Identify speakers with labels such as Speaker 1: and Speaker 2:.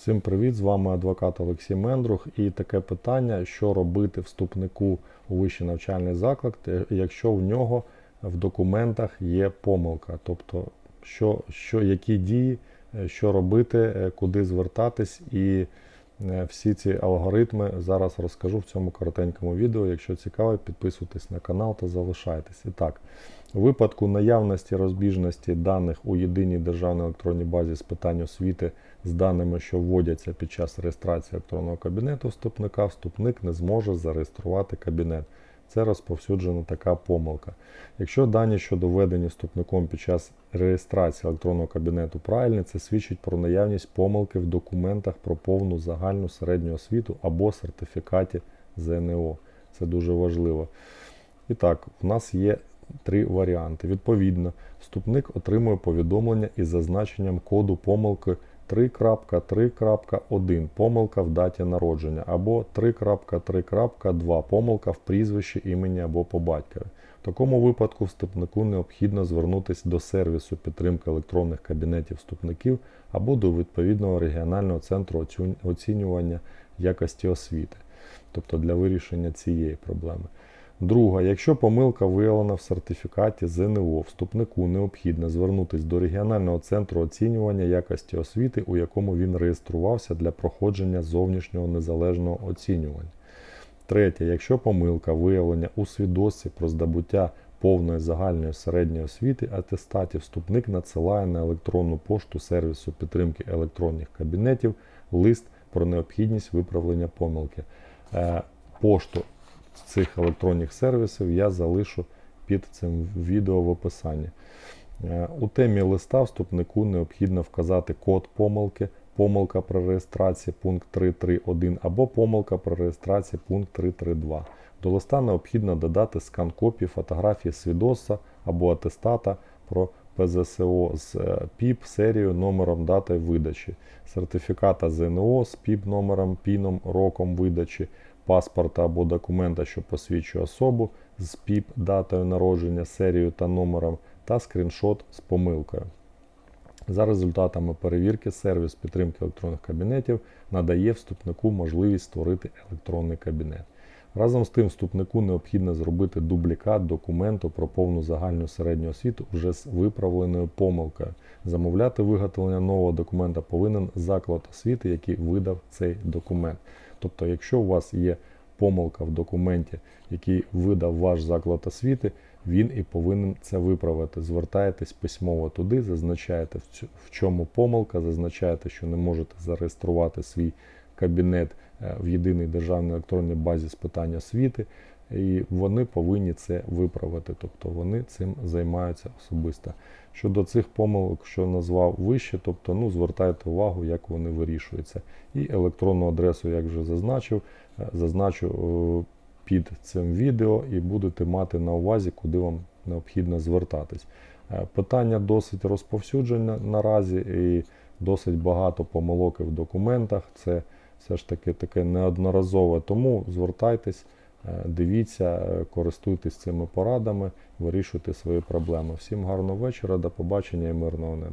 Speaker 1: Всім привіт! З вами адвокат Олексій Мендрух. І таке питання: що робити вступнику у вищий навчальний заклад, е, якщо в нього в документах є помилка. Тобто, що, що, які дії, е, що робити, е, куди звертатись, і всі ці алгоритми зараз розкажу в цьому коротенькому відео. Якщо цікаво, підписуйтесь на канал та залишайтесь. І так, у випадку наявності розбіжності даних у єдиній державній електронній базі з питань освіти з даними, що вводяться під час реєстрації електронного кабінету вступника, вступник не зможе зареєструвати кабінет. Це розповсюджена така помилка. Якщо дані щодо введення вступником під час реєстрації електронного кабінету правильні, це свідчить про наявність помилки в документах про повну загальну середню освіту або сертифікаті ЗНО. Це дуже важливо. І так, в нас є три варіанти. Відповідно, вступник отримує повідомлення із зазначенням коду помилки 3.3.1 помилка в даті народження або 3.3.2 помилка в прізвищі імені або по батькові. В такому випадку вступнику необхідно звернутися до сервісу підтримки електронних кабінетів вступників або до відповідного регіонального центру оцінювання якості освіти, тобто для вирішення цієї проблеми. Друга, якщо помилка виявлена в сертифікаті ЗНО, вступнику необхідно звернутися до регіонального центру оцінювання якості освіти, у якому він реєструвався для проходження зовнішнього незалежного оцінювання. Третє, якщо помилка виявлення у свідоцтві про здобуття повної загальної середньої освіти атестатів, вступник надсилає на електронну пошту сервісу підтримки електронних кабінетів лист про необхідність виправлення помилки. Е, Пошту цих електронних сервісів я залишу під цим відео в описанні. Е, У темі листа вступнику необхідно вказати код помилки, помилка при реєстрації пункт 3.3.1 або помилка при реєстрації пункт 3.3.2. До листа необхідно додати скан копії фотографії свідоцтва або атестата про ПЗСО з е, ПІП, серією, номером, датою видачі, сертифіката ЗНО з ПІП номером, ПІНом, роком видачі, паспорта або документа, що посвідчує особу з ПІП, датою народження, серією та номером, та скріншот з помилкою. За результатами перевірки, сервіс підтримки електронних кабінетів надає вступнику можливість створити електронний кабінет. Разом з тим, вступнику необхідно зробити дублікат документу про повну загальну середню освіту вже з виправленою помилкою. Замовляти виготовлення нового документа повинен заклад освіти, який видав цей документ. Тобто, якщо у вас є помилка в документі, який видав ваш заклад освіти, він і повинен це виправити. Звертаєтесь письмово туди, зазначаєте в чому помилка, зазначаєте, що не можете зареєструвати свій кабінет е, в єдиній державній електронній базі з питань освіти, і вони повинні це виправити. Тобто вони цим займаються особисто. Щодо цих помилок, що назвав вище, тобто ну, звертайте увагу, як вони вирішуються. І електронну адресу, як вже зазначив, е, зазначу е, під цим відео і будете мати на увазі, куди вам необхідно звертатись. Е, Питання досить розповсюджене наразі і досить багато помилок в документах. Це все ж таки таке неодноразове. Тому звертайтесь, дивіться, е, користуйтесь цими порадами, вирішуйте свої проблеми. Всім гарного вечора, до побачення і мирного неба.